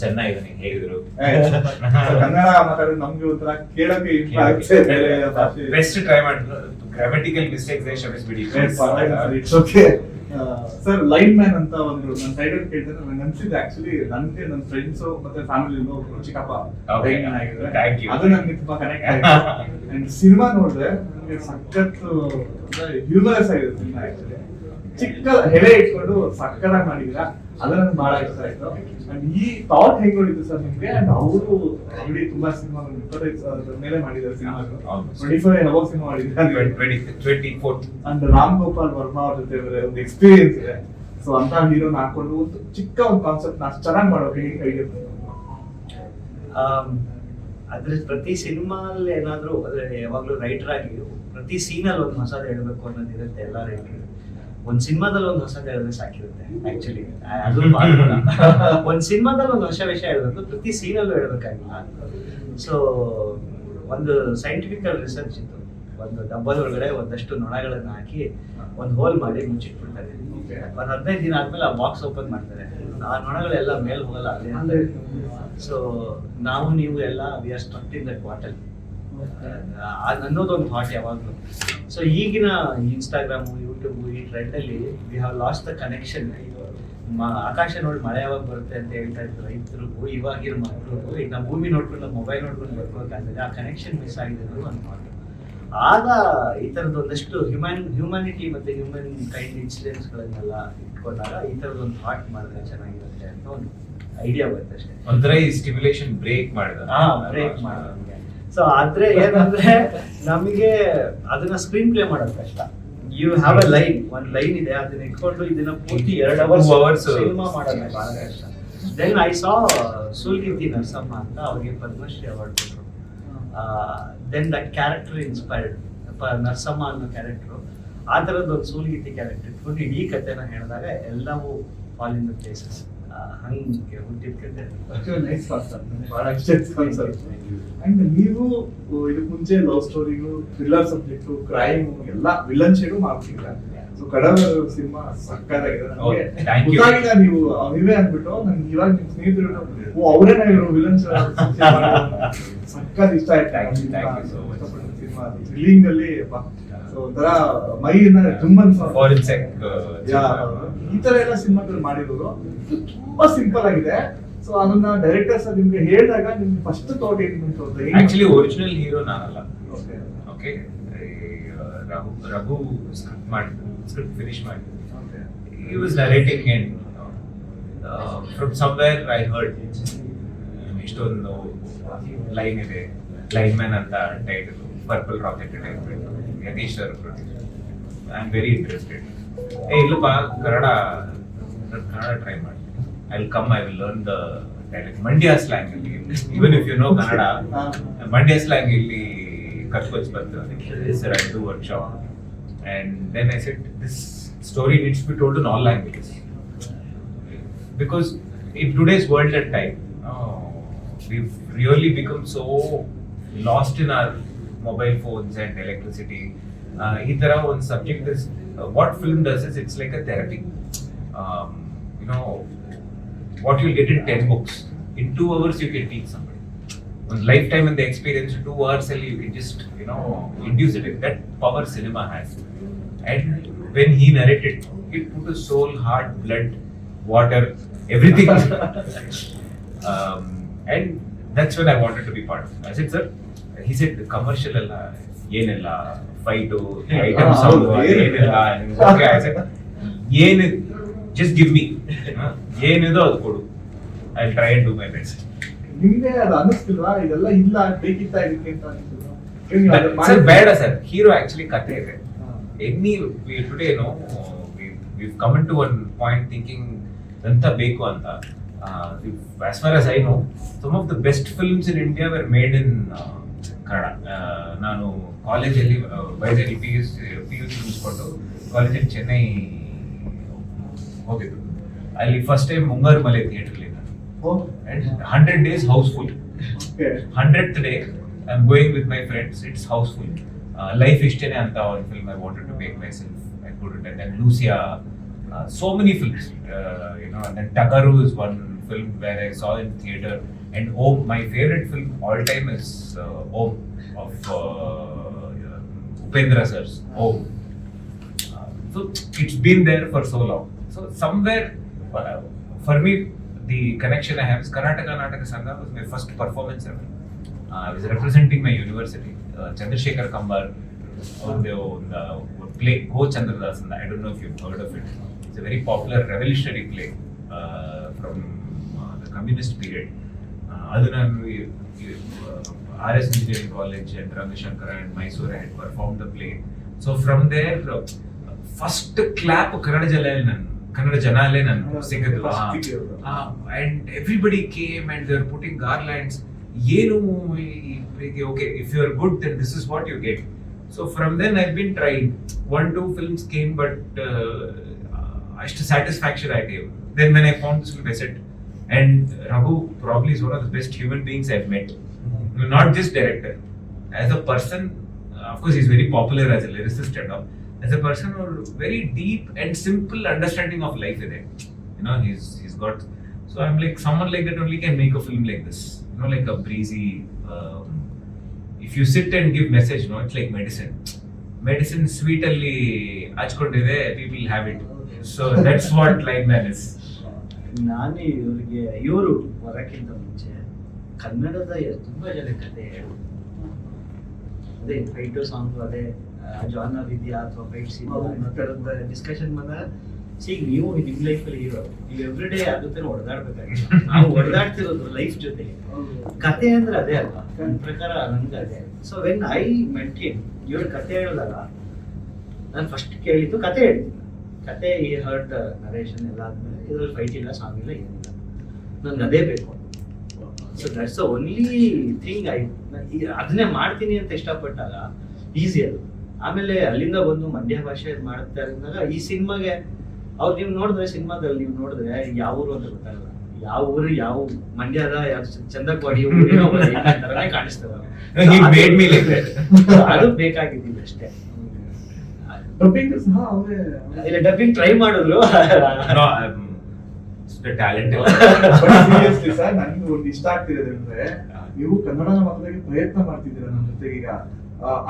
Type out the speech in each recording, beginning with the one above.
ಚೆನ್ನಾಗಿದ್ದೀನಿ. ಹೇಗಿದ್ರು? ಕನ್ನಡ ಮಾತಾಡೋದು ನಮ್ಗೆ ಒಂಥರ ಕೇಳಕ್ಕೆ ಬೆಸ್ಟ್ ಟ್ರೈ ಮಾಡಿದ್ರು ಮಿಸ್ಟೇಕ್ಸ್ ಕ್ಷಮಿಸ್ಬಿಡಿ it's okay sir line man ಅಂತ ಒಂದು ನನ್ನ ಸೈಡ್ ಅಲ್ಲಿ ಕೇಳಿದ್ರೆ ನನಗೆ ಅನ್ಸಿದ್ದು ಆಕ್ಚುಲಿ ನನಗೆ ನನ್ನ ಫ್ರೆಂಡ್ಸ್ ಮತ್ತೆ ಫ್ಯಾಮಿಲಿ ಚಿಕ್ಕಪ್ಪ. ಲೈನ್ ಮ್ಯಾನ್ Thank ಅದು ನನಗೆ ತುಂಬಾ ಕನೆಕ್ಟ್ ಆಗಿದೆ. ಅಂಡ್ ಸಿನಿಮಾ ನೋಡಿದ್ರೆ ನನಗೆ ಸಖತ್ ಹ್ಯೂಮರಸ್ ಆಗಿದೆ ಸಿನಿಮಾ ಆಕ್ಚುಲಿ ಚಿಕ್ಕ ಹೆಡೆ ಇಟ್ಕೊಂಡು ಸಕ್ಕದಾಗ ಮಾಡಿದ್ರ ಅದು ನನಗೆ ಬಹಳ ಇಷ್ಟ ಆಯ್ತು. ಅಂಡ್ ಈ ಥಾಟ್ ಹೇಗೆ ನೋಡಿದ್ರು ಸರ್ ನಿಮ್ಗೆ? ಅಂಡ್ ಅವರು ಆಲ್ರೆಡಿ ತುಂಬಾ ಸಿನಿಮಾ ಇಪ್ಪತ್ತೈದು ಸಾವಿರದ ಮೇಲೆ ಮಾಡಿದ್ದಾರೆ ಸಿನಿಮಾಗಳು. ಟ್ವೆಂಟಿ ಫೈವ್ ಯಾವಾಗ ಸಿನಿಮಾ ಮಾಡಿದ್ದಾರೆ? Twenty twenty fourth and Ram Gopal Varma ಅವ್ರ ಜೊತೆ ಒಂದು ಎಕ್ಸ್ಪೀರಿಯನ್ಸ್ ಇದೆ. ಸೊ ಅಂತ ಹೀರೋನ ಹಾಕೊಂಡು ಒಂದು ಚಿಕ್ಕ ಒಂದು ಕಾನ್ಸೆಪ್ಟ್ ಅಷ್ಟು ಚೆನ್ನಾಗಿ ಮಾಡೋಕೆ ಹೇಗೆ ಐಡಿಯಾ ಅದ್ರ ಪ್ರತಿ ಸಿನಿಮಾಲ್ ಏನಾದ್ರೂ ಅಂದ್ರೆ ಯಾವಾಗ್ಲೂ ರೈಟರ್ ಆಗಿ ಪ್ರತಿ ಸೀನಲ್ಲಿ ಒಂದು ಮಸಾಲೆ ಹೇಳ್ಬೇಕು ಅನ್ನೋದಿರುತ್ತೆ ಎಲ್ಲ ರೈಟರ್ ಒಂದ್ ಸಿನಿಮಾದಲ್ಲಿ ಒಂದು ಹೊಸ ಹೇಳಿದ್ರೆ ಸಾಕಿರುತ್ತೆ ಆಕ್ಚುಲಿ ಅದು ಒಂದ್ ಸಿನಿಮಾದಲ್ಲಿ ಒಂದು ಹೊಸ ವಿಷಯ ಹೇಳಬೇಕು ಪ್ರತಿ ಸೀನಲ್ಲೂ ಹೇಳ್ಬೇಕಾಗಿಲ್ಲ. ಸೊ ಒಂದು ಸೈಂಟಿಫಿಕಲ್ ರಿಸರ್ಚ್ ಇತ್ತು. ಒಂದು ಡಬ್ಬದ ಒಳಗಡೆ ಒಂದಷ್ಟು ನೊಣಗಳನ್ನ ಹಾಕಿ ಒಂದು ಹೋಲ್ ಮಾಡಿ ಮುಚ್ಚಿಟ್ಬಿಡ್ತಾರೆ. ಒಂದು ಹದಿನೈದು ದಿನ ಆದ್ಮೇಲೆ ಆ ಬಾಕ್ಸ್ ಓಪನ್ ಮಾಡ್ತಾರೆ. ಆ ನೊಣಗಳೆಲ್ಲ ಮೇಲ್ ಹೋಗಲ್ಲ ಅಲ್ಲೇ ಅಲ್ಲೇ ಸೊ ನಾವು ನೀವು ಎಲ್ಲ we are struck in that bottle ಅನ್ನೋದೊಂದು ಹಾಟ್ ಯಾವಾಗಲೂ. ಸೊ ಈಗಿನ ಇನ್ಸ್ಟಾಗ್ರಾಮು ಯೂಟ್ಯೂಬು ಈ ಟ್ರೆಂಡ್ ಅಲ್ಲಿ we have lost the connection ಆಕಾಶ ನೋಡಿ ಮಳೆ ಯಾವಾಗ ಬರುತ್ತೆ ಅಂತ ಹೇಳ್ತಾ ಇದ್ರು ರೈತರಿಗೂ ಇವಾಗಿನ ಮಕ್ಕಳಿಗೂ ಈಗ ನಾವು ಭೂಮಿ ನೋಡ್ಕೊಂಡು ಮೊಬೈಲ್ ನೋಡ್ಕೊಂಡು ಬರ್ಕೋಬೇಕಾದ್ರೆ ಆ ಕನೆಕ್ಷನ್ ಮಿಸ್ ಆಗಿದೆ ಅನ್ನೋದು ಒಂದು ಮಾತು ಆಗ ಈ ಥರದ್ದು ಒಂದಷ್ಟು ಹ್ಯೂಮನ್ ಹ್ಯೂಮ್ಯಾನಿಟಿ ಮತ್ತು ಹ್ಯೂಮನ್ ಕೈಂಡ್ ಇನ್ಸಿಡೆಂಟ್ಸ್ಗಳನ್ನೆಲ್ಲ ಇಟ್ಕೊಂಡಾಗ ಈ ಥರದ್ದು ಒಂದು ಥಾಟ್ ಮಾಡಿದ್ರೆ ಚೆನ್ನಾಗಿರುತ್ತೆ ಅಂತ ಒಂದು ಐಡಿಯಾ ಬರುತ್ತೆ ಅಷ್ಟೇ ಒಂಥರ ಈ ಸ್ಟಿಮ್ಯುಲೇಷನ್ ಬ್ರೇಕ್ ಮಾಡಿದ. ಹಾಂ ಬ್ರೇಕ್ ಮಾಡೋದಂಗೆ ಸೊ ಆದ್ರೆ ಏನಂದ್ರೆ ನಮಗೆ ಅದನ್ನ ಸ್ಕ್ರೀನ್ ಪ್ಲೇ ಮಾಡೋದು ಕಷ್ಟ. ಯು ಹ್ಯಾವ್ ಅ ಲೈನ್ ಒಂದ್ ಲೈನ್ ಇದೆ ಅದನ್ನ ಇಟ್ಕೊಂಡು ಇದನ್ನ ಪೂರ್ತಿ ಎರಡು ಅವರ್ಸ್ ಅವರ್ಸ್ ಸಿನಿಮಾ ಮಾಡೋದು ಬಹಳ ಕಷ್ಟ. Then I saw Sulagitti Narasamma ಅಂತ ಅವ್ರಿಗೆ ಪದ್ಮಶ್ರೀ ಅವಾರ್ಡ್ ಕೊಟ್ಟರು then that character inspired Narasamma ಅನ್ನೋ ಕ್ಯಾರೆಕ್ಟರ್ ಆ ಥರದ್ದು ಒಂದು ಸೂಲ್ಗಿತ್ತಿ ಕ್ಯಾರೆಕ್ಟರ್ ಇಟ್ಕೊಂಡು ಇಡೀ ಕಥೆನ ಹೇಳಿದಾಗ ಎಲ್ಲವೂ ಫಾಲ್ ಇನ್ ದ ಪ್ಲೇಸಸ್ ಹಂಗೆ ಕತೆ ನೈಸ್ ಬಹಳ ಇಷ್ಟ ಕಾನ್ಸೆಪ್ಟ್ ಅಂಡ್ ನೀವು ಇದಕ್ಕೆ ಮುಂಚೆ ಲವ್ ಸ್ಟೋರಿಗೂ ಥ್ರಿಲ್ಲರ್ ಸಬ್ಜೆಕ್ಟು ಕ್ರೈಮ್ ಎಲ್ಲ ವಿಲನ್ ಶೇಡು ಮಾಡ್ತಿಲ್ಲ ಸೊ ಕಡವ ಸಿನಿಮಾ ಸಕ್ಕತ್ತಾಗಿದೆ. Oh. ನೀವು ಅಹ್, ನೀವೇ ಅಂದ್ಬಿಟ್ಟು ನಂಗೆ ಇವಾಗ ನಿಮ್ ಸ್ನೇಹಿತರು ಓ ಅವರೇನ ಇವರು ವಿಲನ್ ಸಕ್ಕತ್ ಇಷ್ಟ ಆಯ್ತು. ಥ್ರಿಲ್ಲಿಂಗ್ ಅಲ್ಲಿ ಒಂಥರ ಮೈನ ಜುಮ್ಮನ್ ಫಾರೆನ್ಸಿಕ್. ಈ ತರ ಎಲ್ಲ ಸಿನಿಮಾಗಳು ಮಾಡಿರೋರು ತುಂಬಾ ಸಿಂಪಲ್ ಆಗಿದೆ. ಸೊ ಅದನ್ನ ಡೈರೆಕ್ಟರ್ಸ್ ನಿಮ್ಗೆ ಹೇಳಿದಾಗ ನಿಮ್ಗೆ ಫಸ್ಟ್ ಥಾಟ್ ಏನ್ ಬಂತು ಅಂತ ಆಕ್ಚುಲಿ ಒರಿಜಿನಲ್ ಹೀರೋ ನಾನಲ್ಲ. ಓಕೆ ರಘು ರಘು ಸ್ಕ್ರಿಪ್ಟ್ ಮಾಡಿದ್ರು ಸ್ಕ್ರಿಪ್ಟ್ ಫಿನಿಶ್ ಮಾಡಿದ್ರು ಈ he was narrating and uh, from somewhere I heard. ಇಷ್ಟೊಂದು ಲೈನ್ ಇದೆ. ಲೈನ್ ಮ್ಯಾನ್ ಅಂತ title purple rocket title Yathish sir I am very interested ಏ ಇಲ್ಲಪ್ಪ ಕನ್ನಡ ಕನ್ನಡ ಟ್ರೈ ಮಾಡಿ. I will come I will learn the dialect Mandya slang ಅಲ್ಲಿ even if you know Kannada ಹಾ. Mandya slang ಇಲ್ಲಿ ಕತ್ಕೊಚ್ ಬರ್ತಾರೆ sir I do workshop and then I said this story needs to be told in all languages. Because in today's world and time oh, we've really become so lost in our mobile phones and electricity. Uh, ಈ ತರ ಒಂದು subject is what film does is it's like a therapy you know what you'll get in ten books in two hours you can teach somebody ಒಂದು lifetime ಅಂತ experience two hours ಅಲ್ಲಿ you can just you know induce it that power cinema has and when he narrated it put soul heart blood water everything and that's when I wanted to be part I said sir he it commercial ಎಲ್ಲ ಏನೆಲ್ಲ fight item sound ಏನೆಲ್ಲ. ಏನು just give me ಏನಿದೋ ಅದು ಕೊಡು. I try and do my best ನಿಮ್ಗೆ ಅದು ಅನಿಸ್ತಿಲ್ವಾ ಇದೆಲ್ಲ ಇಲ್ಲ ಬೇಕಿತ್ತ ಇದಕ್ಕೆ ಅಂತ ಅನಿಸ್ತಿಲ್ವಾ? ಸರ್ ಬೇಡ ಸರ್ ಹೀರೋ ಆಕ್ಚುಲಿ ಕತೆ ಇದೆ. Any today no we come on to one point thinking ಎಂತ ಬೇಕು ಅಂತ. As far as I know some of the best films in India were made in Kannada ನಾನು ಕಾಲೇಜಲ್ಲಿ ವೈದ್ಯರಿ P U P U C ಮುಗಿಸ್ಕೊಂಡು ಕಾಲೇಜಲ್ಲಿ ಚೆನ್ನೈ ಹೋಗಿದ್ದು. ಅಲ್ಲಿ first time Mungaru Male ಥಿಯೇಟರ್ಲಿ hundred days housefull. Hundred day I am going with my friends it's housefull life ಇಷ್ಟೇನೆ ಅಂತ ಒಂದು film I wanted to make myself I could and Lucia uh, many many you know Uh, you is one film where I saw in where I saw in theater. And Om, my favorite film all time is uh, Om of uh, Upendra sir's Om. Uh, so it's been there for so long. So somewhere, uh, for me, the connection I have is Karnataka Karnataka Sangha was my first performance ever. Uh, I was representing my university. Uh, Chandrasekhar Kambar, ಒಂದು ಒಂದು play ಗೋ ಚಂದ್ರದಾಸ್ ಅಂತ I don't know if you heard of it it's a very popular revolutionary play from the communist period ಅದು ನಾನು R S engineering college and Ravishankar and Mysuru had perform the play so from there first clap Kannada ಜನ ನಾನು ಕನ್ನಡ ಜನ ಅಲ್ಲೇ ನಾನು ಸಿಕ್ಕಿದ್ದು First ಗೆ ಅವ್ರು. And everybody came and there putting garlands ಏನು okay if you are good then this is what you get so from then I been train one two films came but ಅಷ್ಟು ಸ್ಯಾಟಿಸ್ಫ್ಯಾಕ್ಷನ್ ಆಗಿದೆ then when I found this ವೆಸೆಟ್ and Raghu probably is one of the best human beings I met not just director as a person of course is very popular as a lyricist and all as a person or very deep and simple understanding of life ಇದೆ you know he's he's got so i'm like someone like that only can make a film like this you know like a breezy um, if you sit and give message no it's like medicine medicine sweet ಅಲ್ಲಿ ಹಚ್ಕೊಂಡಿದೆ people have it so that's what line man is ನಾನು ಇವರಿಗೆ ಇವರು ಬರೋಕ್ಕಿಂತ ಮುಂಚೆ ಕನ್ನಡದ ತುಂಬಾ ಜನ ಕತೆ ಹೇಳು ಅದೇ ಫೈಟು ಸಾಂಗ್ ಅದೇ ಜಾನ್ ವಿದ್ಯಾ ಅಥವಾ ಫೈಟ್ ಸೀನ್. ಥರದ ಡಿಸ್ಕಷನ್ ಬಂದಾಗ ಸಿ ನೀವು ನಿಮ್ಮ ಲೈಫಲ್ಲಿ ಹೀರೋ ನೀವು ಎವ್ರಿ ಡೇ ಆಗುತ್ತೆ ಹೊಡೆದಾಡ್ಬೇಕಾಗಿಲ್ಲ ನಾವು ಹೊಡೆದಾಡ್ತಿರೋದು ಲೈಫ್ ಜೊತೆ. ಕತೆ ಅಂದ್ರೆ ಅದೇ ಅಲ್ವಾ? ನನ್ನ ಪ್ರಕಾರ ನನ್ಗೆ ಅದೇ. ಸೊ ವೆನ್ ಐ ಮೆಂಟೇನ್ ಇವ್ರ ಕತೆ ಹೇಳಿದಾಗ ನಾನು ಫಸ್ಟ್ ಕೇಳಿದ್ದು ಕತೆ ಹೇಳ್ತೀನಿ. ಕತೆ ಈ ಹರ್ಟ್ ನರೇಷನ್ ಎಲ್ಲ ಆದ್ಮೇಲೆ ಇದ್ರಲ್ಲಿ ಫೈಟ್ ಇಲ್ಲ ಸಾಂಗ್ ಇಲ್ಲ ಏನಿಲ್ಲ. ನನ್ಗೆ ಅದೇ ಬೇಕು. So that's only thing I ಅದನ್ನೇ ಮಾಡ್ತೀನಿ ಅಂತ ಇಷ್ಟಪಟ್ಟಾಗ ಈಸಿ ಅದು. ಆಮೇಲೆ ಅಲ್ಲಿಂದ ಬಂದು ಮಂಡ್ಯ ಭಾಷೆ ಮಾಡ್ತಾ ಇದ್ದಾಗ ಈ ಸಿನಿಮಾಗೆ ಅವ್ರು ನೀವು ನೋಡಿದ್ರೆ ಸಿನಿಮಾದಲ್ಲಿ ನೀವು ನೋಡಿದ್ರೆ ಯಾವ ಊರು ಅಂತ ಗೊತ್ತಾಗಲ್ಲ. ಯಾವ ಊರು ಯಾವ ಮಂಡ್ಯದ ಯಾವ ಚಂದಕ್ವಾಡಿ ಊರಿನ ಕಾಣಿಸ್ತದೆ. Like ಅದು ಬೇಕಾಗಿದ್ದೀವಿ ಅಷ್ಟೇ. ಡಬ್ಬಿಂಗ್ ಸಹ ಅವರೇ ಇಲ್ಲ ಡಬ್ಬಿಂಗ್ ಟ್ರೈ ಮಾಡಿದ್ರು. ಟ್ಯಾಲೆಂಟ್ ಸೀರಿಯಸ್ಲಿ ಸರ್ ನನ್ಗೆ ಒಂದು ಇಷ್ಟ ಆಗ್ತಿರೋದು ಅಂದ್ರೆ ನೀವು ಕನ್ನಡ ಮಾತಾಡಕ್ಕೆ ಪ್ರಯತ್ನ ಮಾಡ್ತಿದ್ದೀರಾ ನನ್ನ ಜೊತೆಗೆ ಈಗ?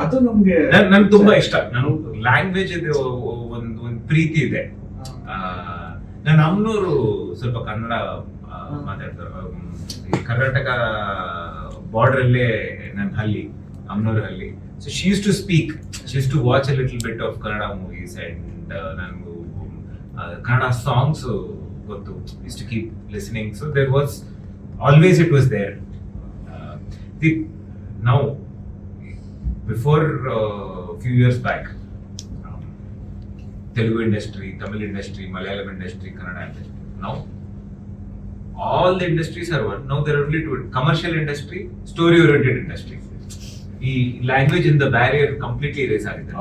ಅದು ನಮ್ಗೆ ನನ್ ನನ್ಗೆ ತುಂಬಾ ಇಷ್ಟ. ನಾನು ಲ್ಯಾಂಗ್ವೇಜ್ ಇದೆ ಒಂದು ಒಂದು ಪ್ರೀತಿ ಇದೆ. ನನ್ನ ನಾನು ಅಮ್ನೂರು ಸ್ವಲ್ಪ ಕನ್ನಡ ಮಾತಾಡ್ತಾರೆ. ಈ ಕರ್ನಾಟಕ ಬಾರ್ಡರ್ ಅಲ್ಲೇ ನನ್ನ ಹಳ್ಳಿ ಅಮ್ಮನವ್ರ ಹಳ್ಳಿ So she used to speak she used to watch a little bit of Kannada movies and ನನಗೂ ಕನ್ನಡ ಸಾಂಗ್ಸ್ ಗೊತ್ತು is to keep listening so there was always it was there the now before uh, few years back, um, Telugu industry, Tamil industry, Malayalam industry, Kannada industry. Now, all the industries are one. Now there are only two: commercial industry, story-oriented industry. ಈ language ಇಂದ barrier completely race ಆಗಿದೆ.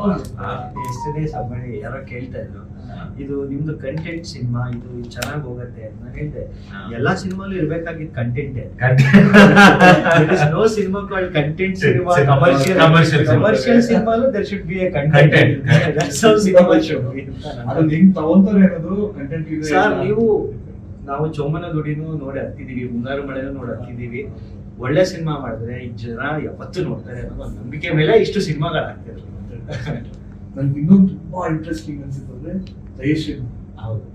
ಎಷ್ಟೇ ಸಬ್ಬಳಿ ಯಾರೋ ಕೇಳ್ತಾ ಇದ್ರು ಇದು ನಿಮ್ದು content cinema ಇದು ಚೆನ್ನಾಗಿ ಹೋಗತ್ತೆ ನಾನು ಹೇಳಿದೆ. ಎಲ್ಲಾ ಸಿನಿಮಾಲು ಇರ್ಬೇಕಾಗಿದ್ content Content. No cinema called content cinema. Commercial commercial ಸಿನಿಮಾಲು there should be a content cinema should be ಅದು ನಿಮ್ ತಗೊಂತಾರೆ ಅನ್ನೋದು ಕಂಟೆಂಟ್ ಇದೆ. ಸರ್ ನೀವು ನಾವು ಚೌಮನ ದುಡಿನೂ ನೋಡಿ ಹತ್ತಿದೀವಿ ಮುಂಗಾರು ಮಳೆನೂ ನೋಡಿ ಹತ್ತಿದೀವಿ ಒಳ್ಳೆ ಸಿನಿಮಾ ಮಾಡಿದ್ರೆ ಈ ಜನ ಯಾವತ್ತು ನೋಡ್ತಾರೆ ಅನ್ನೋ ಒಂದು ನಂಬಿಕೆ ಮೇಲೆ ಇಷ್ಟು ಸಿನಿಮಾಗಳಾಗ್ತಿದ್ರು ನನ್ಗೆ ಇನ್ನೊಂದು ತುಂಬಾ ಇಂಟ್ರೆಸ್ಟಿಂಗ್ ಅನ್ಸಿತ್ತು ಅಂದ್ರೆ ಜಯಶ್ರೀ. ಹೌದು.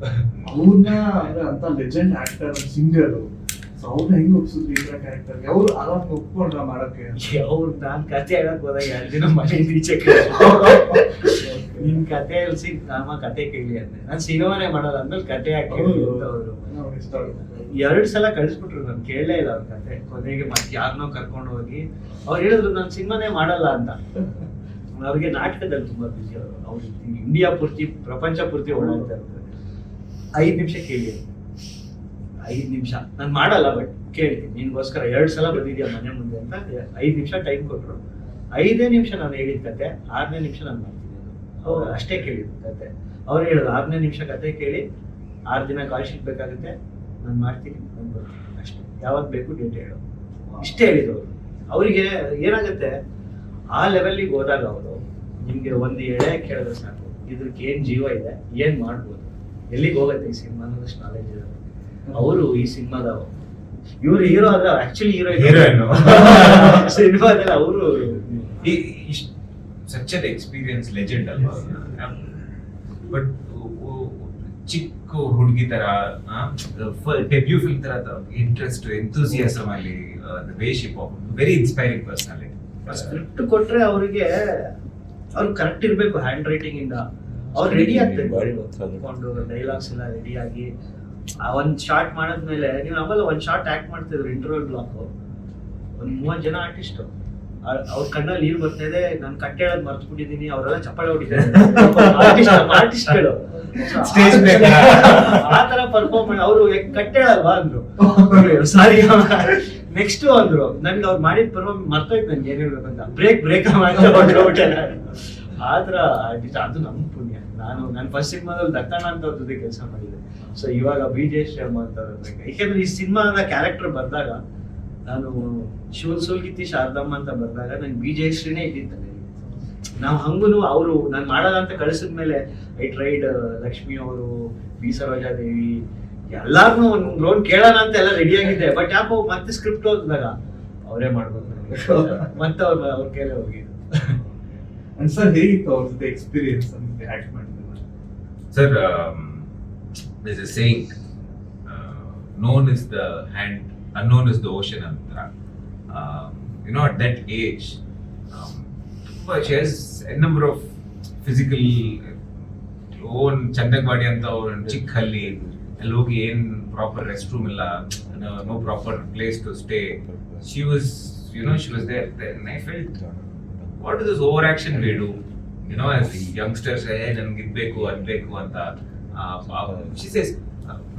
ಅವ್ರನ್ನ ಅಂದ್ರೆ ಅಂತ ಲೆಜೆಂಡ್ ಆಕ್ಟರ್ ಸಿಂಗರ್ ಸೊ ಅವ್ರನ್ನ ಹೆಂಗ್ ಒಪ್ಸಿದ್ರು ಈ ತರ ಕ್ಯಾರೆಕ್ಟರ್ ಅವ್ರು ಆರಾಮ್ ಒಪ್ಕೊಂಡ್ರ ಮಾಡಕ್ಕೆ. ಅವ್ರು ನಾನ್ ಕತೆ ಹೇಳಕ್ ಹೋದಾಗ ಎರಡು ದಿನ ಮನೆ ಈಚೆ ನಿನ್ ಕತೆ ಹೇಳ್ಸಿ ನಮ್ಮ ಕತೆ ಕೇಳಿ ಅಂದ್ರೆ ನಾನ್ ಸಿನಿಮಾನೇ ಮಾಡಲ್ಲ ಅಂದ್ಮೇಲೆ ಕತೆ ಹಾಕಿ ಅವರು. ಎರಡ್ ಸಲ ಕಳಿಸ್ಬಿಟ್ರು, ನಾನು ಕೇಳಲೇ ಇಲ್ಲ ಅವ್ರ ಕತೆ. ಕೊನೆಗೆ ಮತ್ತೆ ಯಾರನ್ನೋ ಕರ್ಕೊಂಡು ಹೋಗಿ, ಅವ್ರು ಹೇಳಿದ್ರು, ನಾನು ಸಿನಿಮಾನೇ ಮಾಡಲ್ಲ ಅಂತ. ಅವ್ರಿಗೆ ನಾಟಕದಲ್ಲಿ ತುಂಬಾ ಬಿಜಿ ಅವರು. ಅವ್ರು ಇಂಡಿಯಾ ಪೂರ್ತಿ, ಪ್ರಪಂಚ ಪೂರ್ತಿ ಓಡಾಡ್ತಾ ಇರ್ತಾರೆ. ಐದು ನಿಮಿಷ ಕೇಳಿ. ಐದು ನಿಮಿಷ. ನಾನು ಮಾಡಲ್ಲ ಬಟ್ ಕೇಳ್ತೀನಿ. ನಿನ್ಗೋಸ್ಕರ ಎರಡು ಸಲ ಬಂದಿದ್ಯಾ ಮನೆ ಮುಂದೆ ಅಂತ ಐದು ನಿಮಿಷ ಟೈಮ್ ಕೊಟ್ರು. ಐದೇ ನಿಮಿಷ ನಾನು ಹೇಳಿದ ಕತೆ, ಆರನೇ ನಿಮಿಷ ನಾನು ಮಾಡ್ತೀನಿ. ಅವ್ರು ಅಷ್ಟೇ ಕೇಳಿದ ಕತೆ. ಅವ್ರು ಹೇಳಿದ್ರು, ಆರನೇ ನಿಮಿಷ ಕತೆ ಕೇಳಿ, ಆರು ದಿನ ಕಾಲ್ ಬೇಕಾಗುತ್ತೆ ನಾನು ಮಾಡ್ತೀನಿ ನಾನು ಬರ್ತೀನಿ. ಅಷ್ಟೇ. ಯಾವಾಗ ಬೇಕು ಡೇಟ್ ಹೇಳು. ಇಷ್ಟೇ ಹೇಳಿದ್ರು ಅವರಿಗೆ ಏನಾಗುತ್ತೆ ಆ ಲೆವೆಲ್ಲಿಗೆ ಹೋದಾಗ ಅವರು ನಿಮಗೆ ಒಂದು ಎಳೆ ಕೇಳಿದ್ರೆ ಸಾಕು. ಇದಕ್ಕೆ ಏನು ಜೀವ ಇದೆ ಏನು ಮಾಡ್ಬೋದು. ಎಲ್ಲಿಗೆ ಹೋಗುತ್ತೆ ಈ ಸಿನಿಮಾ ಅನ್ನೋದಷ್ಟು ನಾಲೆಜ್ ಇದೆ ಅವರು ಈ ಸಿನಿಮಾದ ಇವರು ಹೀರೋ ಅಂದ್ರೆ ಆಕ್ಚುಲಿ ಹೀರೋ ಹೀರೋಯಿನ್ ಸಿನಿಮಾದಲ್ಲಿ ಅವರು ಸಚ್ ಎಕ್ಸ್ಪೀರಿಯನ್ಸ್ ಲೆಜೆಂಡ್ ಅಲ್ವಾ ಬಟ್ ಚಿಕ್ಕ ಹುಡುಗಿ ತರ ಡೆಬ್ಯೂ ಫಿಲ್ಮ್ ತರ ಇಂಟ್ರೆಸ್ಟ್ ಎಂತೂಸಿಯಾಸಮ್ ಅಲ್ಲಿ ವೇ ಶಿಪ್ ವೆರಿ ಇನ್ಸ್ಪೈರಿಂಗ್ ಪರ್ಸನಾಲಿಟಿ ಸ್ಕ್ರಿಪ್ಟ್ ಕೊಟ್ರೆ ಅವರಿಗೆ ಅವ್ರು ಕರೆಕ್ಟ್ ಇರಬೇಕು ಹ್ಯಾಂಡ್ ರೈಟಿಂಗ್ ಇಂದ. ಅವ್ರು ರೆಡಿ ಆಗ್ಬೇಕು. ಡೈಲಾಗ್ಸ್ ಎಲ್ಲ ರೆಡಿ ಆಗಿ ಆ ಒಂದ್ ಶಾರ್ಟ್ ಮಾಡಿದ್ಮೇಲೆ ನೀವು ನಮ್ಮಲ್ಲಿ ಒಂದು ಶಾರ್ಟ್ ಆಕ್ಟ್ ಮಾಡ್ತಿದ್ರು ಇಂಟರ್ವ್ಯೂ ಬ್ಲಾಕ್ ಒಂದು ಮೂವತ್ತು ಜನ ಆರ್ಟಿಸ್ಟ್ ಅವ್ರ ಕಣ್ಣಲ್ಲಿ ನೀರು ಬರ್ತಾ ಇದೆ ನಾನು ಕಟ್ಟೆ ಹೇಳೋದ್ ಮರ್ತು ಬಿಟ್ಟಿದೀನಿ ಅವರೆಲ್ಲ ಚಪ್ಪಾಳೆ ಹೊಡಿತಾರೆ. Break. ಆ ತರ ಪರ್ಫಾರ್ಮ್ ಮಾಡಿ ಅವರು ಕಟ್ಟೆ ಹೇಳಲ್ವಾ ಅಂದ್ರು. ಸಾರಿ ನೆಕ್ಸ್ಟ್ ಅಂದ್ರು. ನನ್ಗೆ ಅವ್ರು ಮಾಡಿದ ಪರ್ಫಾರ್ಮ್ ಮರ್ತೋಯ್ತು ನನ್ಗೆ ಏನ್ ಹೇಳ್ಬೇಕಂತ. ಬ್ರೇಕ್ ಬ್ರೇಕ್ ಆದ್ರ ಹೊರಟೋಗ್ಬಿಟ್ಟೆ ನಾನು. ಆ ತರ ಅದು ನಮ್ ಪುಣ್ಯ. ನಾನು ನನ್ನ ಫಸ್ಟ್ ಸಿನಿಮಾದಲ್ಲಿ ದತ್ತಣ್ಣ ಅಂತ ಅವ್ರ ಜೊತೆ ಕೆಲಸ ಮಾಡಿದ್ದೆ. ಸೊ ಇವಾಗ ಬಿ ಜೆ ಶ್ರೀರಾಮ್ ಅಂತ ಯಾಕಂದ್ರೆ ಈ ಸಿನಿಮಾದ ಕ್ಯಾರೆಕ್ಟರ್ ಬರ್ದಾಗ ನಾನು ಶಿವನ್ ಸೋಲ್ಗಿತ್ತಿ ಶಾರದಮ್ಮ ಅಂತ ಬಂದಾಗ ನಂಗೆ ಬಿ ಜೆ ಶ್ರೀನೇ ಇದ್ದಿತ್ತು ನಾವು ಹಂಗೂ ಅವರು ನಾನು ಮಾಡಲ್ಲ ಅಂತ ಕಳಿಸಿದ್ಮೇಲೆ ಐ ಟ್ರೈಡ್ ಲಕ್ಷ್ಮಿ ಅವರು ಬಿ ಸರೋಜಾದೇವಿ ಎಲ್ಲಾರ್ನು ಒಂದು ರೋಲ್ ಕೇಳೋಣ ಅಂತ ಎಲ್ಲ ರೆಡಿ ಆಗಿದ್ದೆ. ಬಟ್ ಯಾಕೋ ಮತ್ತೆ ಸ್ಕ್ರಿಪ್ಟ್ ಓದಿದಾಗ ಅವರೇ ಮಾಡ್ಬೋದು. ಮತ್ತೆ ಅವ್ರ ಅವ್ರ ಕೈಲೇ ಹೋಗಿದ್ದು. ಅಂಡ್ ಸರ್ ಹೇಗಿತ್ತು ಅವ್ರ ಜೊತೆ ಎಕ್ಸ್ಪೀರಿಯನ್ಸ್ ಅಂತ ಆಕ್ಟ್ ಮಾಡಿದ್ರು? Sir is there's known is the hand the is the ocean ಅಂತ that age, um, well, she has a number of physical own Chandagavadi ಅಂತ ಒಂದು ಚಿಕ್ಕ ಹಳ್ಳಿ ಅಲ್ಲಿ ಹೋಗಿ ಏನ್ ಪ್ರಾಪರ್ ರೆಸ್ಟ್ ರೂಮ್ ಇಲ್ಲ no proper place to stay she was you know she was there I felt what is this over action we do you know as youngsters ಏ ನನ್ಗೆ ಇದ್ಬೇಕು ಅದ್ಬೇಕು ಅಂತ she says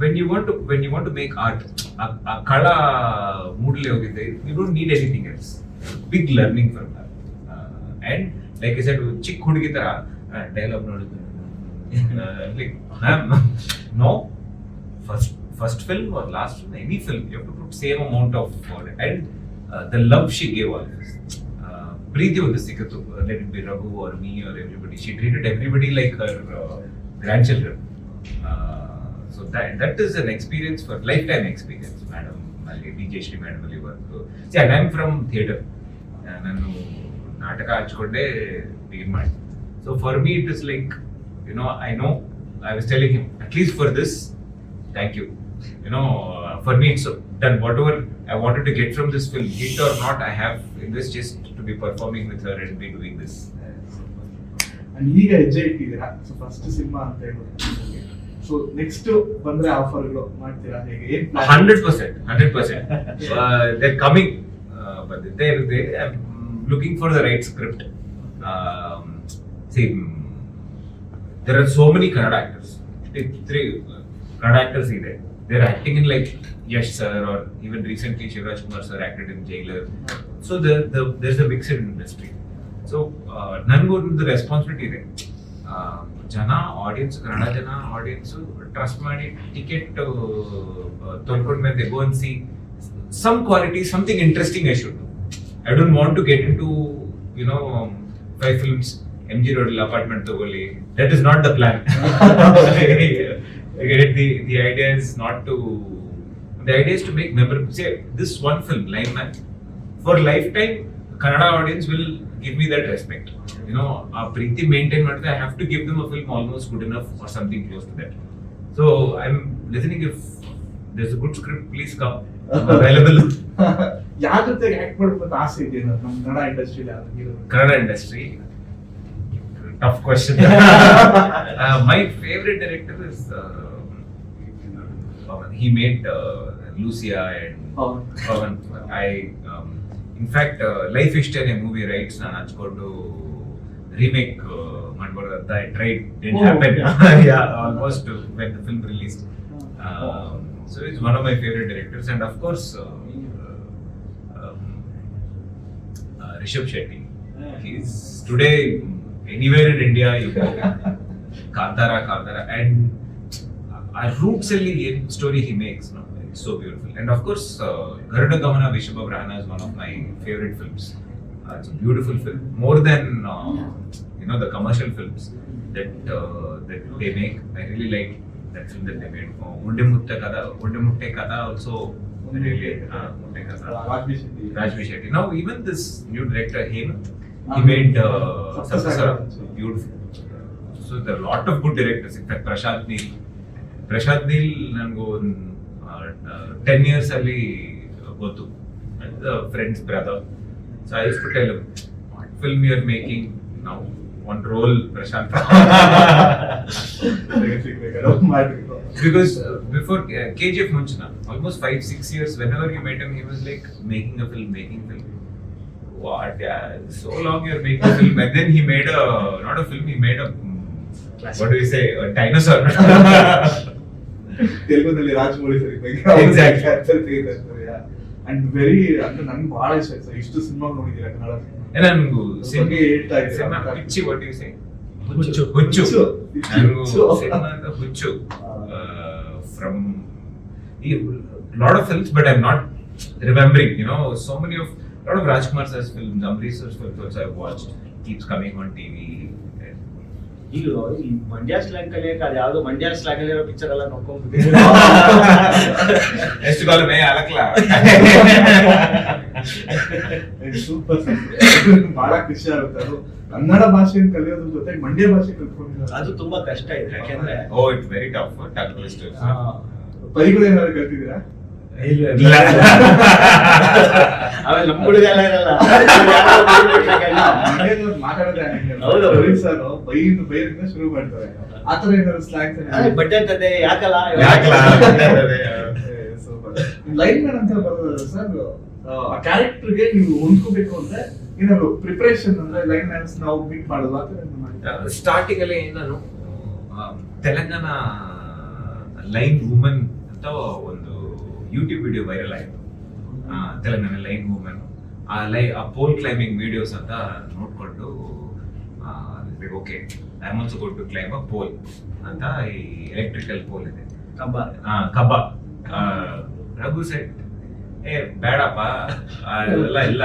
when you want when you want to make art ಆ ಕಳ ಮೂಡ್ಲಿ ಹೋಗಿದ್ದೆ you don't need anything else big learning from that and like said ಚಿಕ್ಕ ಹುಡುಗಿ ತರ ಡೈಲಾಗ್ ನೋಡಿದ್ದು ma'am no first first film or last film, any film, you have to put same amount of effort. And uh, the love she gave always. Uh, Preeti was the let it be Raghu or me or everybody. She treated everybody like her uh, grandchildren. Uh, so that that is an experience for lifetime experience, madam. ಅಲ್ಲಿ D J Shri madam ಅಲ್ಲಿ work C I am from theatre ನಾನು ನಾಟಕ ಹಚ್ಕೊಂಡೇ begin ಮಾಡಿ so for me it is like you know I know I was telling him at least for this thank you. You know, uh, for me, it's done whatever I wanted to get from this film, hit or not, I have in this just to be performing with her and be doing this. And ಈಗ ಹೆಜ್ಜೆ ಇಟ್ಟಿದ್ದೀರಾ so first cinema ಅಂತ ಹೇಳಿ so next ಬಂದ್ರೆ ಆಫರ್ಗಳು ಮಾಡ್ತೀರಾ ಹೇಗೆ ಏನ್ plan? Hundred percent, hundred percent. Uh, They're coming, uh, but they're they. I'm looking for the right script. Um, see, mm, there are so many Kannada actors. Three, three uh, Kannada actors in there. They're acting in like Yash sir or even recently Shivraj Kumar sir acted in Jailer. So the, the there's a mixed industry. So ನನಗೊಂದು responsibility ಇದೆ ಆ, ಜನ audience Kannada ಜನ audience trust ಮಾಡಿ ticket ತೊಳ್ಕೊಂಡ್ ಮೇಲೆ go on see some quality something interesting I should I don't want to get into you know five films M G road apartment ತಗೊಳ್ಳಿ. That is not the plan the the idea is not to the idea is to make memory this one film line man for life time Kannada audience will Give me that respect you know ಆ ಪ್ರೀತಿ maintain ಮಾಡಿದ್ರೆ I have to give them a film almost good enough or something close to that so I am listening if there's a good script please come available ಯಾರ ಜೊತೆಗೆ act ಮಾಡ್ಬೇಕು ಅಂತ ಆಸೆ ಇದೆ ನಮ್ಮ ಕನ್ನಡ ಇಂಡಸ್ಟ್ರಿಲಿ ಯಾರು hero? Kannada industry tough question my favourite director is he made uh, Lucia and Pavan. Pavan. I, um, in fact, uh, life ಇಷ್ಟೇನೆ movie rights ನಾನು ಹಚ್ಕೊಂಡು ರೀಮೇಕ್ ಮಾಡ್ಬಾರ್ದು ಅಂತ I tried didn't Oh. Happen yeah almost when the film release so it's one of my favourite directors and of course um, Rishab Shetty is today anywhere in India you Kantara Kantara and ಆ roots ಅಲ್ಲಿ ಏನ್ story he makes No it's so beautiful and of course Garuda Gamana Vishwa Brahma is one of my favourite films it's beautiful film more than you know the commercial films that that they make I really like that film that they made. Uh, Unde Mutta Kada, Unde Mutte Kada also really, uh, Mutte Kada. Rajvi Shetty Rajvi Shetty. Now even this new director Hemant, he Ah. made uh, Saptasara. Saptasara beautiful. So there are a lot of good directors. In fact, Prashant Neel. Prashant Neel ನನಗೂ ಒಂದು ten years ಅಲ್ಲಿ ಗೊತ್ತು friends brother so I use to tell what film you are making ನಾವು one role Prashant ಸಿಗ್ಬೇಕಾದ್ರೆ ಮಾಡ್ಬೇಕು because uh, before uh, KGF Munchana, almost five six years, whenever you met him, he was like making a film, making film. What? Yeah, so long you're making a film, and then he made a not a film, he made a mm, ತೆಲುಗುನಲ್ಲಿ Rajamouli sir Exactly. And very ಅಂದ್ರೆ ನಂಗೆ ಬಹಳ ಇಷ್ಟ ಆಯ್ತು sir ಇಷ್ಟು cinema ನೋಡಿದ್ದೀರಾ Kannada and ನನಗೂ ಅದ್ರ ಬಗ್ಗೆ ಹೇಳ್ತಾ ಇದ್ದೀರಾ? ಸಿನಿಮಾ ಪಿಚ್ಚಿ what do you say? ಹುಚ್ಚು. ಹುಚ್ಚು ಹುಚ್ಚು. ನನಗೂ ಹುಚ್ಚು. ಸಿನಿಮಾದ ಹುಚ್ಚು from lot of films but I'm not remembering you know so many of lot of Rajkumar sir's films Amrish sir's films also I've watched keeps coming on TV ಈಗ ಈ Mandya slang ಕಲಿಯಕ್ಕೆ ಅದು ಯಾವ್ದು ಮಂಡ್ಯ ಸ್ಲ್ಯಾಂಗ್ ಅಲ್ಲಿರೋ ಪಿಕ್ಚರ್ ಎಲ್ಲ ನೋಡ್ಕೊಂಡು ಎಷ್ಟು ಕಾಲ ಮೇ ಅಲಕ್ಲ. ಸೂಪರ್ ಬಹಳ ಖುಷಿ ಆಗುತ್ತೆ ಅದು. ಕನ್ನಡ ಭಾಷೆಯನ್ನು ಕಲಿಯೋದ್ರ ಜೊತೆ ಮಂಡ್ಯ ಭಾಷೆ ಕಲ್ತ್ಕೊಂಡಿದ್ದಾರೆ. ಅದು ತುಂಬಾ ಕಷ್ಟ ಇದೆ. ಯಾಕೆಂದ್ರೆ oh it's very tough tough ಪರಿಗಳು ಏನಾದ್ರು ಕಲ್ತಿದ್ದೀರಾ? ಶುರು ಮಾಡ್ತಾರೆ. ಆತರ ಏನಾದ್ರು ಸ್ಲಾಂಗ್ಸ್ ಅಂತದೆ ಯಾಕಲ್ಲ? ಯಾಕಲ ಲೈನ್ ಮ್ಯಾನ್ ಅಂತ ಬರೋದಲ್ಲ ಸರ್ ಆ ಕ್ಯಾರೆಕ್ಟರ್ಗೆ ನೀವು ಹೊಂದ್ಕೋಬೇಕು ಅಂದ್ರೆ ಏನಾದ್ರು ಪ್ರಿಪರೇಷನ್ ಅಂದ್ರೆ ಲೈನ್ ಮ್ಯಾನ್ಸ್ ನಾವು ಮೀಟ್ ಏನಾದ್ರು ಸ್ಟಾರ್ಟಿಂಗ್ ಅಲ್ಲಿ ನಾನು ತೆಲಂಗಾಣ ಲೈನ್ ವುಮನ್ ಅಂತ ಒಂದು ಯೂಟ್ಯೂಬ್ ವಿಡಿಯೋ ವೈರಲ್ ಆಯಿತು. ತೆಲಂಗಾಣ ಲೈನ್ ವುಮೆನ್ ಆ ಲೈ ಆ ಪೋಲ್ ಕ್ಲೈಂಬಿಂಗ್ ವಿಡಿಯೋಸ್ ಅಂತ ನೋಡಿಕೊಂಡು okay I am also got to climb a pole ಅಂತ ಈ ಎಲೆಕ್ಟ್ರಿಕಲ್ ಪೋಲ್ ಇದೆ. ಕಬ್ಬ. ಹಾಂ ಕಬ್ಬ. ರಘು ಸೆಟ್. ಏ ಬೇಡಪ್ಪ. ಅದೆಲ್ಲ ಇಲ್ಲ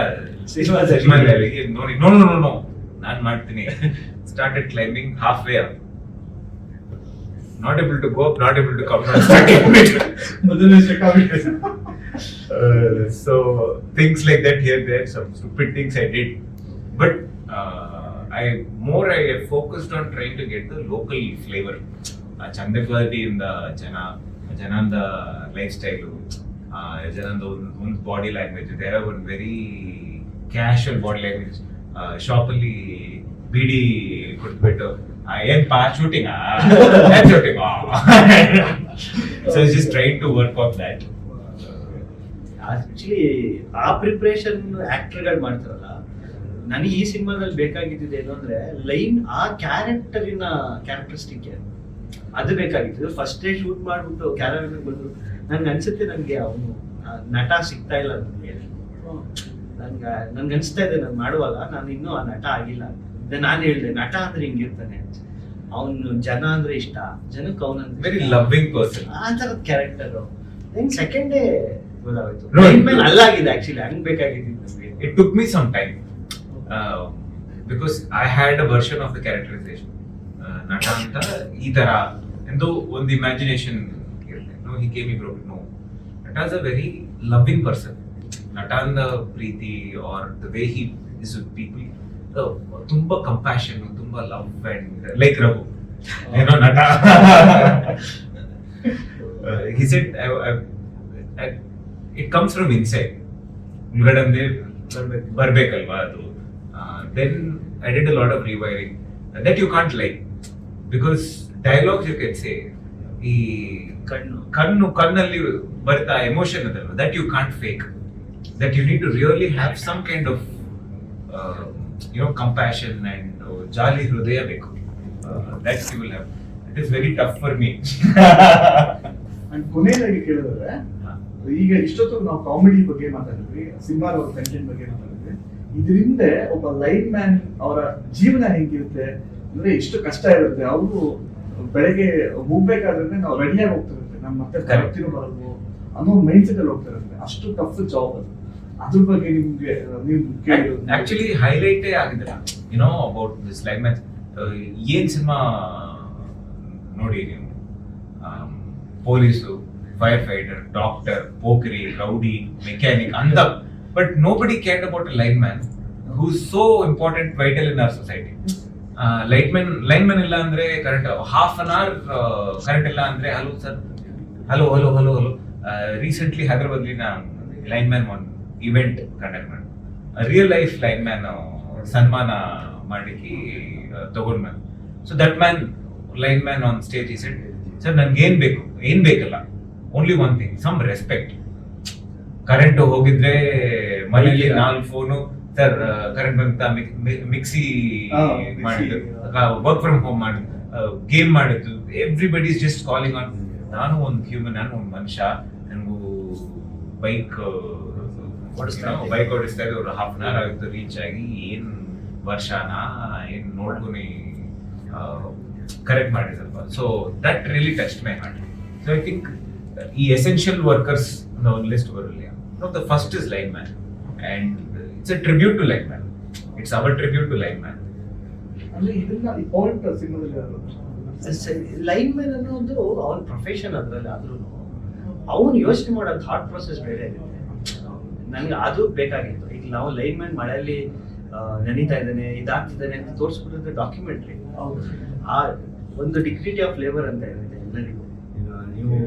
ನೋಡಿ ನೋ ನೋ ನೋ ನೋ ನಾನ್ ಮಾಡ್ತೀನಿ. Started climbing halfway not able to go up, not able to come down, uh, so things like that here, there, some stupid things I did, but uh, I more I focused on trying to get the local flavor, uh, in the Jana, Jananda lifestyle, uh, Jananda one's body language. There are very casual body language, uh, shopily ಬಿಡಿ ಕೊಟ್ಬಿಟ್ಟು ಆ, ಏನ್ ಪಾ shooting? Shooting so just train to work of that actually ಆ preparation ಆಕ್ಟರ್ಗಳು ಮಾಡ್ತಾರಲ್ಲ ನನಗೆ ಈ ಸಿನಿಮಾದಲ್ಲಿ ಬೇಕಾಗಿದ್ದಿದ್ದು ಏನು ಅಂದ್ರೆ ಲೈನ್ ಆ ಕ್ಯಾರೆಕ್ಟರಿನ ಕ್ಯಾರೆಕ್ಟರಿಸ್ಟಿಕ್ ಅದು ಬೇಕಾಗಿತ್ತು. ಫಸ್ಟ್ ಡೇ ಶೂಟ್ ಮಾಡ್ಬಿಟ್ಟು ಕ್ಯಾರೆಕ್ಟರ್ ಬಂದು ನನ್ಗೆ ಅನ್ಸುತ್ತೆ ನನಗೆ ಅವನು ನಟ ಸಿಗ್ತಾ ಇಲ್ಲ ನನಗೆ. ನನ್ಗೆ ನನ್ಗೆ ಅನ್ಸ್ತಾ ಇದೆ ನಾನು ಮಾಡುವಾಗ ನಾನು ಇನ್ನೂ ಆ ನಟ ಆಗಿಲ್ಲ ಅಂತ. ನಾನು ಹೇಳಿದೆ ನಟ ಅಂದ್ರೆ ಹಿಂಗಿರ್ತಾನೆ. ಅವನು ಜನ ಅಂದ್ರೆ ಇಷ್ಟ ಜನಕ್ಕೆ ಅವನಂದ್ರೆ ವೆರಿ ಲವ್ವಿಂಗ್ ಪರ್ಸನ್ ಆ ತರದ ಕ್ಯಾರೆಕ್ಟರ್ ದೆನ್ ಸೆಕೆಂಡ್ ಡೇ ಗೊತ್ತಾಗೋಯ್ತು. No, Main ಅಲ್ಲಾಗಿದೆ ಆಕ್ಚುಲಿ ಹಂಗ್ ಬೇಕಾಗಿದ್ದು ನಮ್ಗೆ it took me some time uh, because I had a version of the. Uh, ನಟ ಅಂತ ಈ ತರ ಎಂದು ಒಂದು ಇಮ್ಯಾಜಿನೇಷನ್ ಇರುತ್ತೆ. ನೋ ಹಿ ಕೇಮ್ ಇಬ್ರು ನೋ ನಟ is a very loving person ನಟ ಅಂದ ಪ್ರೀತಿ or the way he is with people ತುಂಬಾ ಕಂಪ್ಯಾಷನ್ ತುಂಬಾ ಲವ್ ಅಂಡ್ ಲೈಕ್ ರಘು. ಏನೋ ನಟ. He said I, I, I, it comes from inside. ಒಳಗಡೆ ಬರ್ಬೇಕಲ್ವಾ ಅದು? Then I did a lot of rewiring that you can't like because dialogues you can say ಈ ಕಣ್ಣು. ಕಣ್ಣು ಕಣ್ಣಲ್ಲಿ ಬರ್ತಾ ಎಮೋಷನ್ ಅದಲ್ಲ that you can't fake that you need to really have some kind of you compassion and jolly ಹೃದಯ ಬೇಕು it is very tough for me and ಕೊನೆಯದಾಗಿ ಕೇಳಿದ್ರೆ ಈಗ ಇಷ್ಟೊತ್ತು ನಾವು ಕಾಮಿಡಿ ಬಗ್ಗೆ ಮಾತಾಡಿದ್ವಿ ಸಿನಿಮಾದ ಕಂಟೆಂಟ್ ಬಗ್ಗೆ ಮಾತಾಡಿದ್ವಿ. ಇದರಿಂದ ಒಬ್ಬ ಲೈನ್ ಮ್ಯಾನ್ ಅವರ ಜೀವನ ಹೆಂಗಿರುತ್ತೆ ಅಂದ್ರೆ ಎಷ್ಟು ಕಷ್ಟ ಇರುತ್ತೆ ಅವರು ಬೆಳಗ್ಗೆ ಹೋಗ್ಬೇಕಾದ್ರೆ ನಾವು ರೆಡಿಯಾಗಿ ಹೋಗ್ತಿರುತ್ತೆ. ನಮ್ಮ ಮತ್ತೆ ಕರೆಕ್ಟಿರೋ ಬರಲ್ವೋ ಅನ್ನೋ ಮೈಂಡ್ ಸೆಟ್ ಅಲ್ಲಿ ಹೋಗ್ತಿರುತ್ತೆ. ಅಷ್ಟು ಟಫ್ ಜಾಬ್ ಅದು. ಅದ್ರ ಬಗ್ಗೆ ನಿಮ್ಗೆ ನೀವು ಆಕ್ಚುಲಿ ಹೈಲೈಟೇ ಆಗಿದೆ you know about this like match ಏನ್ ಸಿನಿಮಾ ನೋಡಿ ನೀವು? Police fire fighter doctor Pokiri, rowdy mechanic ಅಂತ but nobody cared about a lineman who so important vital in our society light man lineman ಇಲ್ಲ ಅಂದ್ರೆ current half an hour current ಇಲ್ಲ ಅಂದ್ರೆ hello sir hello hello hello hello recently Hyderabad lineman event conduct ಮಾಡಿ. Real life line man ಸನ್ಮಾನ ಮಾಡಲಿಕ್ಕೆ ತಗೊಂಡ್ man so that man lineman on stage ಈ it sir ನನ್ಗೆ ಏನ್ ಬೇಕು? ಏನ್ ಬೇಕಲ್ಲ? Only one thing some respect current ಹೋಗಿದ್ರೆ ಮನೆಯಲ್ಲಿ. ನಾಲ್ಕು ಫೋನು ಸರ್ ಕರೆಂಟ್ ಬಂತ ಮಿಕ್ಸಿ ಮಾಡಿದ್ರು ವರ್ಕ್ ಫ್ರಮ್ ಹೋಮ್ ಮಾಡಿದ್ದು ಗೇಮ್ ಮಾಡಿದ್ದು everybody is just calling on ನಾನು ಒಂದು ಹ್ಯೂಮನ್ ನಾನು ಒಂದು ಮನುಷ್ಯ ನನಗೂ ಬೈಕ್ ಇದ್ದೆ. ಬೈಕ್ ಓಡಿಸ್ತಾ ಇದ್ದು ಅವ್ರು ಹಾಫ್ ಅನ್ ಅವರ್ ಆಗುತ್ತೆ ರೀಚ್ ಆಗಿ ಏನ್ ವರ್ಷನ ಏನ್ ನೋಡ್ಕೊನಿ ಕರೆಕ್ಟ್ ಮಾಡಿ ಸ್ವಲ್ಪ. So that really test my heart so I think ಈ ಎಸೆನ್ಷಿಯಲ್ ವರ್ಕರ್ಸ್ ಒಂದು ಲಿಸ್ಟ್ ಬರಲಿ. The first is lineman and it's a tribute to lineman it's our tribute to lineman? Lineman ಅನ್ನೋದು ಅವನ ಪ್ರೊಫೆಷನ್ ಅದ್ರಲ್ಲಿ ಆದ್ರೂ ಅವನು ಯೋಚನೆ ಮಾಡೋ ಥಾಟ್ ಪ್ರೊಸೆಸ್ ಬೇರೆ ಇರುತ್ತೆ ನನಗೆ ಅದು ಬೇಕಾಗಿತ್ತು. ಈಗ ನಾವು ಲೈನ್ ಮ್ಯಾನ್ ಮಳೆಯಲ್ಲಿ ನೆನೀತಾ ಇದ್ದಾನೆ ಇದಾಗ್ತಿದ್ದಾನೆ ಅಂತ ತೋರಿಸ್ಬಿಟ್ಟಿದ್ರೆ ಡಾಕ್ಯುಮೆಂಟ್ರಿ. ಆ ಒಂದು ಡಿಗ್ನಿಟಿ ಆಫ್ ಲೇಬರ್ ಅಂತ ಇರುತ್ತೆ ಎಲ್ಲರಿಗೂ. ನೀವು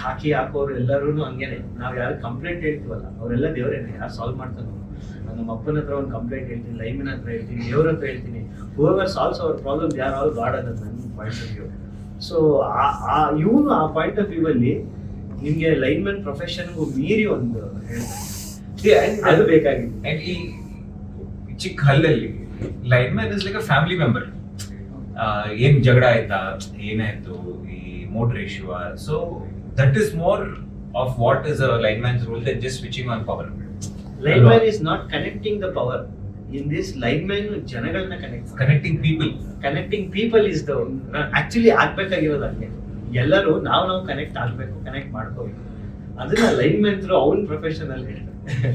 ಖಾಕಿ ಹಾಕೋರು ಎಲ್ಲರೂ ಹಂಗೇನೆ. ನಾವು ಯಾರು ಕಂಪ್ಲೇಂಟ್ ಹೇಳ್ತೀವಲ್ಲ ಅವರೆಲ್ಲ ದೇವರೇನೆ ಯಾರು ಸಾಲ್ವ್ ಮಾಡ್ತಾನೋ ನಾನು ನಮ್ಮ ಅಪ್ಪನ ಹತ್ರ ಒಂದು ಕಂಪ್ಲೇಂಟ್ ಹೇಳ್ತೀನಿ ಲೈಮಿನ ಹತ್ರ ಹೇಳ್ತೀನಿ ದೇವ್ರ ಹತ್ರ ಹೇಳ್ತೀನಿ. ಹೂವರ್ ಸಾಲ್ವ್ಸ್ ಅವ್ರ ಪ್ರಾಬ್ಲಮ್ ಯಾರು ಆಲ್ ಗಾಡ್ ಅನ್ನೋದು ನನ್ನ ಪಾಯಿಂಟ್ ಆಫ್ ವ್ಯೂ ಸೊ ಆ ಇವನು ಆ ಪಾಯಿಂಟ್ ಆಫ್ ವ್ಯೂ ಅಲ್ಲಿ ನಿಮ್ಗೆ ಲೈನ್ಮನ್ ಪ್ರೊಫೆಷನ್ಗೂ ಮೀರಿ ಒಂದು ಅದು ಬೇಕಾಗಿತ್ತು ಅಂಡ್ ಈ ಚಿಕ್ಕ ಹಲ್ಲಲ್ಲಿ lineman is like a family member ಏನ್ ಜಗಳ ಆಯ್ತಾ? ಏನಾಯ್ತು? ಈ motor issue so that is more of what is a lineman's role that just switching on power lineman is not connecting the power in this lineman ಜನಗಳನ್ನ connect connecting people connecting people is the actually ಆಗ್ಬೇಕಾಗಿರೋದು ಹಂಗೆ. ಎಲ್ಲರೂ ನಾವು ನಾವು connect ಆಗಬೇಕು connect ಮಾಡ್ಕೋಬೇಕು. ಅದನ್ನ line man ಅವ್ನ profession ಅಲ್ಲಿ ಹೇಳ್ತಾರೆ.